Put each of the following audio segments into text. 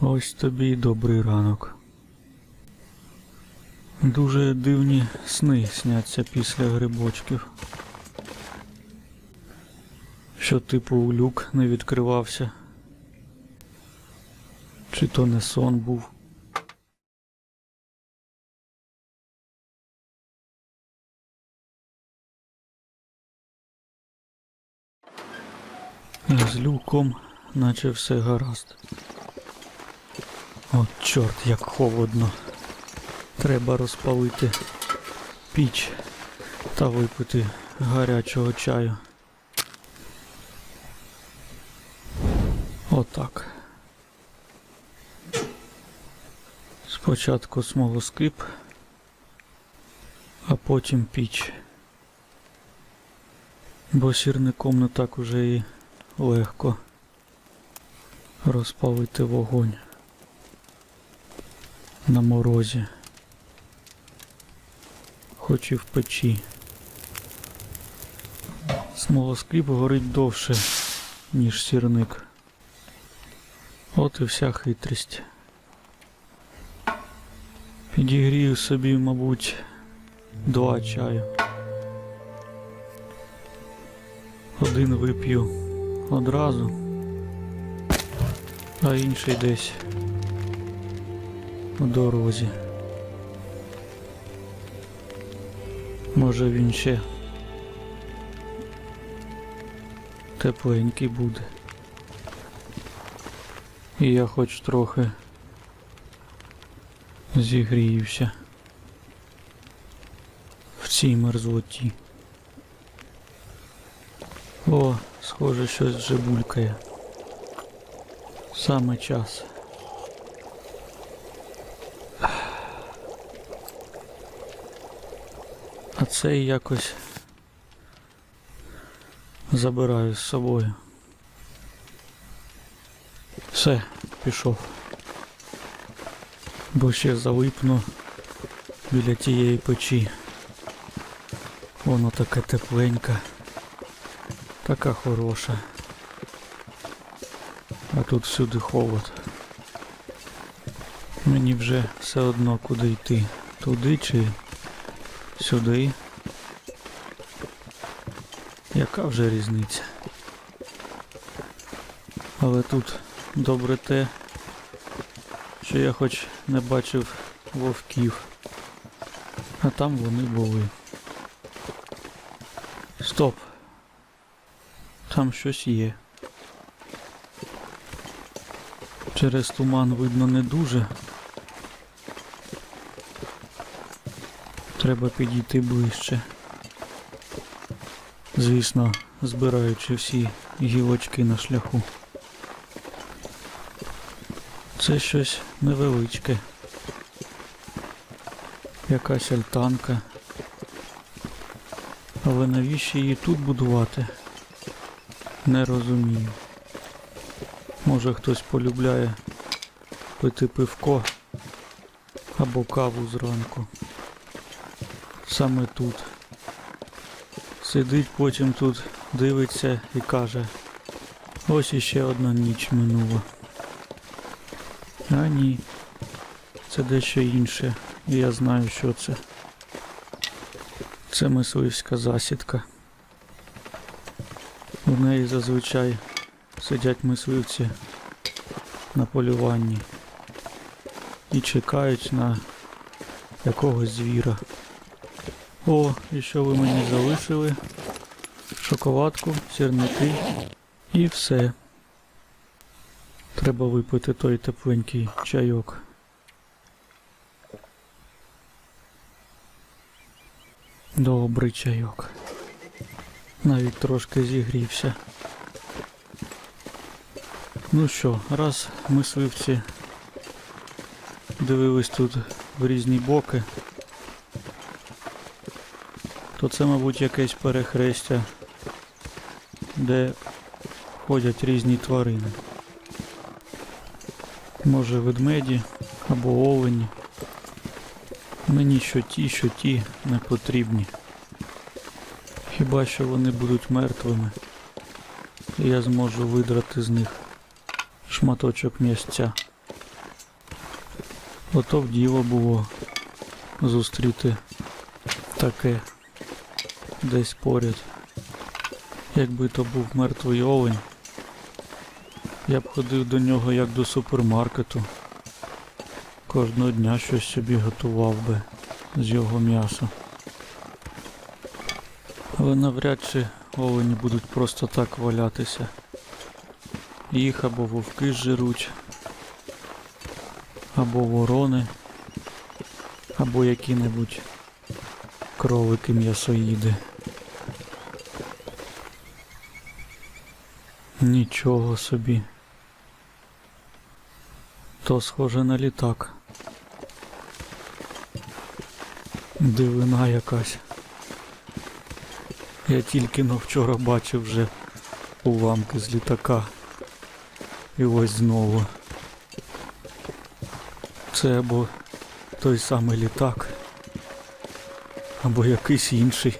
Ось тобі й добрий ранок. Дуже дивні сни сняться після грибочків. Що типу люк не відкривався. Чи то не сон був. З люком, наче все гаразд. От чорт, як холодно. Треба розпалити піч та випити гарячого чаю. Отак. Спочатку смолоскип, а потім піч. Бо сірником не так уже і легко розпалити вогонь на морозі, хоч і в печі. Смолоскип горить довше, ніж сірник. От і вся хитрість. Підігрію собі, мабуть, два чаю. Один вип'ю одразу, а інший десь у дорозі. Може він ще тепленький буде. І я хоч трохи зігріюся в цій мерзлоті. О, схоже, щось вже булькає. Саме час. А цей якось забираю з собою. Все, пішов. Бо ще залипну біля тієї печі. Воно таке тепленьке, така хороша. А тут всюди холод. Мені вже все одно куди йти. Туди чи сюди. Яка вже різниця? Але тут добре те, що я хоч не бачив вовків, а там вони були. Стоп. Там щось є. Через туман видно не дуже. Треба підійти ближче. Звісно, збираючи всі гілочки на шляху. Це щось невеличке. Якась альтанка. Але навіщо її тут будувати? Не розумію. Може хтось полюбляє пити пивко або каву зранку. Саме тут. Сидить потім тут, дивиться і каже, ось іще одна ніч минула. А ні, це дещо інше, і я знаю, що це. Це мисливська засідка. У неї зазвичай сидять мисливці на полюванні і чекають на якогось звіра. О, і що ви мені залишили? Шоколадку, сірники і все. Треба випити той тепленький чайок. Добрий чайок. Навіть трошки зігрівся. Ну що, раз мисливці дивились тут в різні боки, то це, мабуть, якесь перехрестя, де ходять різні тварини. Може ведмеді або олені. Мені що ті, що ті не потрібні. Хіба що вони будуть мертвими. і я зможу видрати з них шматочок м'ясця. Ото б діло було зустріти таке десь поряд. Якби то був мертвий олень, я б ходив до нього як до супермаркету. Кожного дня щось собі готував би з його м'яса. Але навряд чи олені будуть просто так валятися. Їх або вовки жируть, або ворони, або які-небудь кролики м'ясоїди. Нічого собі. То схоже на літак. Дивина якась. Я тільки но вчора бачив вже уламки з літака. І ось знову. Це або той самий літак, або якийсь інший.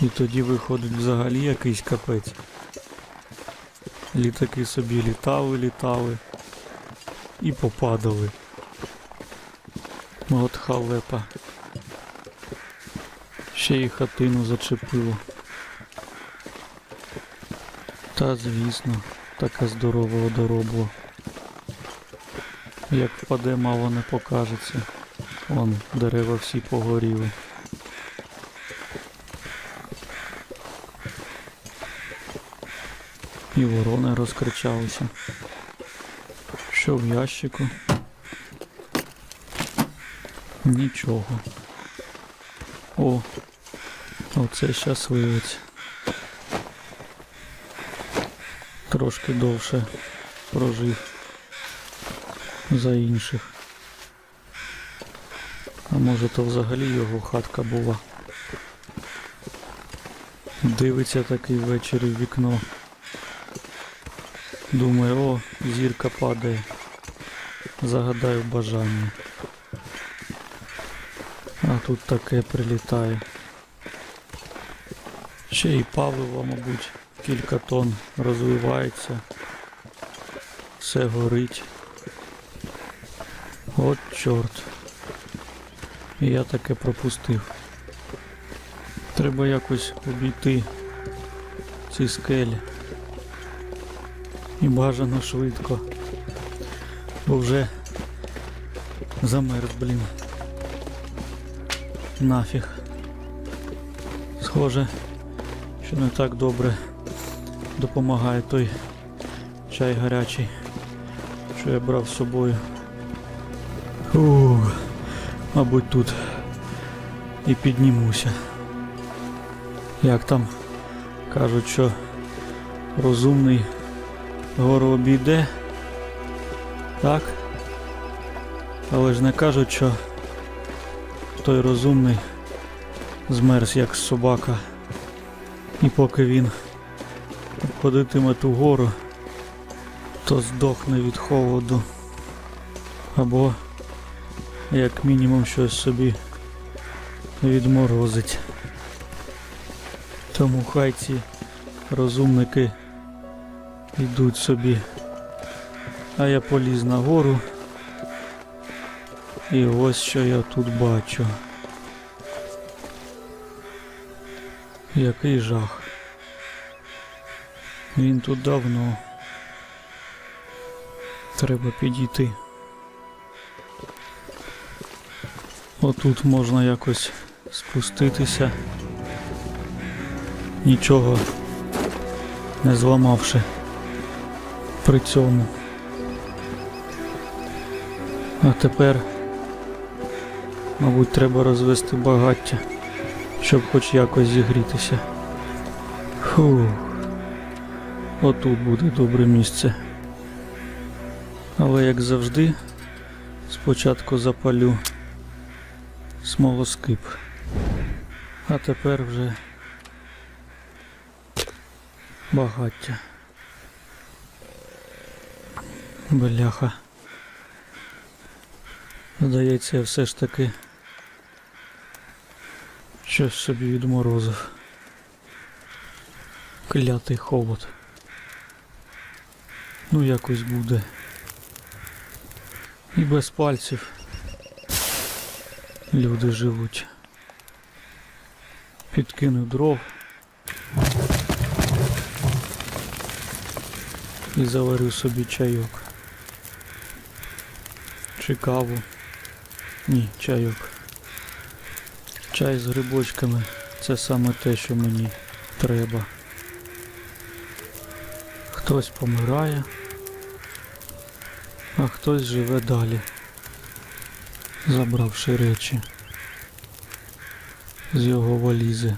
І тоді виходить взагалі якийсь капець. Літаки собі літали, літали і попадали. От халепа. Ще й хатину зачепило. Та звісно, таке здорове одоробло. Як впаде, мало не покажеться. Вон дерева всі погоріли. І ворони розкричалися. Що в ящику? Нічого. О, оце щасливець. Трошки довше прожив за інших. А може то взагалі його хатка була. Дивиться такий ввечері в вікно. Думає, о, зірка падає. Загадаю бажання. А тут таке прилітає. Ще і паливо, мабуть, кілька тонн розвивається. Все горить. От чорт. Я таке пропустив. Треба якось обійти ці скелі. І бажано швидко. Бо вже замерз, блін. Нафіг. Схоже, що не так добре допомагає той чай гарячий, що я брав з собою. Фух, мабуть, тут і піднімуся. Як там кажуть, що розумний гору обійде, так? Але ж не кажуть, що той розумний змерз як собака. І поки він обходитиме ту гору, то здохне від холоду. Або як мінімум щось собі відморозить. Тому хай ці розумники йдуть собі. А я поліз на гору. І ось що я тут бачу. Який жах. Він тут давно. Треба підійти. Отут можна якось спуститися. Нічого не зламавши при цьому. А тепер, мабуть, треба розвести багаття, щоб хоч якось зігрітися. Фух. Отут буде добре місце. Але як завжди, спочатку запалю смолоскип. А тепер вже багаття. Бляха. Здається, я все ж таки щось собі відморозив. Клятий холод. Ну якось буде. І без пальців люди живуть. Підкинув дров. І заварю собі чайок. Чи каву. Ні, чайок. Чай з грибочками це саме те, що мені треба. Хтось помирає, а хтось живе далі, забравши речі з його валізи.